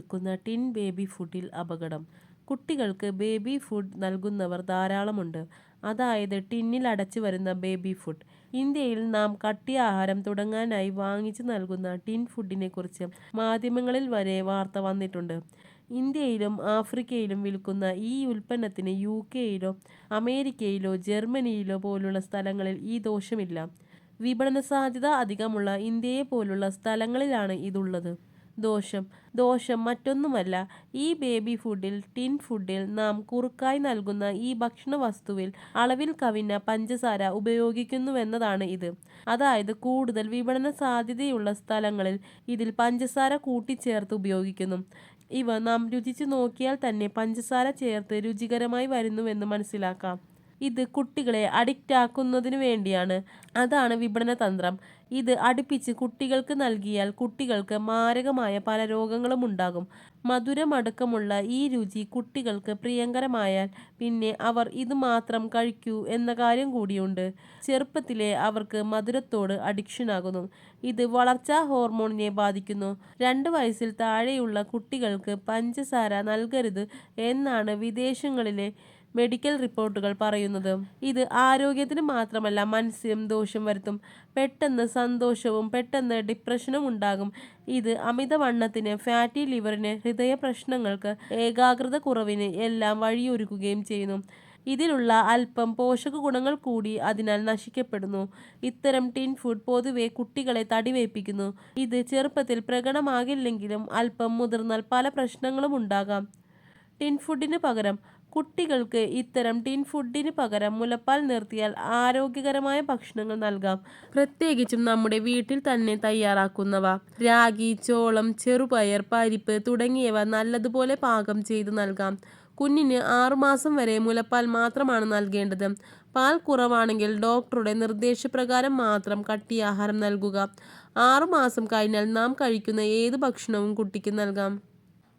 നൽകുന്ന tin baby ഫുഡിൽ അപകടം. കുട്ടികൾക്ക് ബേബി ഫുഡ് നൽകുന്നവർ ധാരാളമുണ്ട്. അതായത് ടിന്നിൽ അടച്ചു വരുന്ന ബേബി ഫുഡ്. ഇന്ത്യയിൽ നാം കട്ടിയാഹാരം തുടങ്ങാനായി വാങ്ങിച്ചു നൽകുന്ന ടിൻ ഫുഡിനെക്കുറിച്ച് മാധ്യമങ്ങളിൽ വരെ വാർത്ത വന്നിട്ടുണ്ട്. ഇന്ത്യയിലും ആഫ്രിക്കയിലും വിൽക്കുന്ന ഈ ഉൽപ്പന്നത്തിന് യു കെയിലോ അമേരിക്കയിലോ ജർമ്മനിയിലോ പോലുള്ള സ്ഥലങ്ങളിൽ ഈ ദോഷമില്ല. വിപണന സാധ്യത അധികമുള്ള ഇന്ത്യയെ പോലുള്ള സ്ഥലങ്ങളിലാണ് ഇതുള്ളത്. ദോഷം. ദോഷം മറ്റൊന്നുമല്ല. ഈ ബേബി ഫുഡിൽ ടിൻ ഫുഡിൽ നാം കുറുക്കായി നൽകുന്ന ഈ ഭക്ഷണ വസ്തുവിൽ അളവിൽ കവിഞ്ഞ പഞ്ചസാര ഉപയോഗിക്കുന്നുവെന്നതാണ് ഇത്. അതായത് കൂടുതൽ വിപണന സാധ്യതയുള്ള സ്ഥലങ്ങളിൽ ഇതിൽ പഞ്ചസാര കൂട്ടിച്ചേർത്ത് ഉപയോഗിക്കുന്നു. ഇവ നാം രുചിച്ചു നോക്കിയാൽ തന്നെ പഞ്ചസാര ചേർത്ത് രുചികരമായി വരുന്നുവെന്ന് മനസ്സിലാക്കാം. ഇത് കുട്ടികളെ അഡിക്റ്റ് ആക്കുന്നതിന് വേണ്ടിയാണ്. അതാണ് വിപണന തന്ത്രം. ഇത് അടുപ്പിച്ച് കുട്ടികൾക്ക് നൽകിയാൽ കുട്ടികൾക്ക് മാരകമായ പല രോഗങ്ങളും ഉണ്ടാകും. മധുരമടക്കമുള്ള ഈ രുചി കുട്ടികൾക്ക് പ്രിയങ്കരമായാൽ പിന്നെ അവർ ഇത് മാത്രം കഴിക്കൂ എന്ന കാര്യം കൂടിയുണ്ട്. ചെറുപ്പത്തിലെ അവർക്ക് മധുരത്തോട് അഡിക്ഷനാകുന്നു ഇത് വളർച്ചാ ഹോർമോണിനെ ബാധിക്കുന്നു. രണ്ട് വയസ്സിൽ താഴെയുള്ള കുട്ടികൾക്ക് പഞ്ചസാര നൽകരുത് എന്നാണ് വിദേശങ്ങളിലെ മെഡിക്കൽ റിപ്പോർട്ടുകൾ പറയുന്നത്. ഇത് ആരോഗ്യത്തിന് മാത്രമല്ല മനസ്സിനും ദോഷം വരുത്തും. പെട്ടെന്ന് സന്തോഷവും പെട്ടെന്ന് ഡിപ്രഷനും ഉണ്ടാകും. ഇത് അമിതവണ്ണത്തിന് ഫാറ്റി ലിവറിന് ഹൃദയ പ്രശ്നങ്ങൾക്ക് ഏകാഗ്രത കുറവിന് എല്ലാം വഴിയൊരുക്കുകയും ചെയ്യുന്നു. ഇതിലുള്ള അല്പം പോഷക ഗുണങ്ങൾ കൂടി അതിനാൽ നശിക്കപ്പെടുന്നു. ഇത്തരം ടിൻ ഫുഡ് പൊതുവെ കുട്ടികളെ തടിവേപ്പിക്കുന്നു ഇത് ചെറുപ്പത്തിൽ പ്രകടമാകില്ലെങ്കിലും അല്പം മുതിർന്നാൽ പല പ്രശ്നങ്ങളും ഉണ്ടാകാം. ടിൻ ഫുഡിന് പകരം കുട്ടികൾക്ക് ഇത്തരം ടിൻ ഫുഡിന് പകരം മുലപ്പാൽ നിർത്തിയാൽ ആരോഗ്യകരമായ ഭക്ഷണങ്ങൾ നൽകാം. പ്രത്യേകിച്ചും നമ്മുടെ വീട്ടിൽ തന്നെ തയ്യാറാക്കുന്നവ രാഗി ചോളം ചെറുപയർ പരിപ്പ് തുടങ്ങിയവ നല്ലതുപോലെ പാകം ചെയ്ത് നൽകാം. കുഞ്ഞിന് ആറുമാസം വരെ മുലപ്പാൽ മാത്രമാണ് നൽകേണ്ടത്. പാൽ കുറവാണെങ്കിൽ ഡോക്ടറുടെ നിർദ്ദേശപ്രകാരം മാത്രം കട്ടിയാഹാരം നൽകുക. ആറുമാസം കഴിഞ്ഞാൽ നാം കഴിക്കുന്ന ഏത് ഭക്ഷണവും കുട്ടിക്ക് നൽകാം.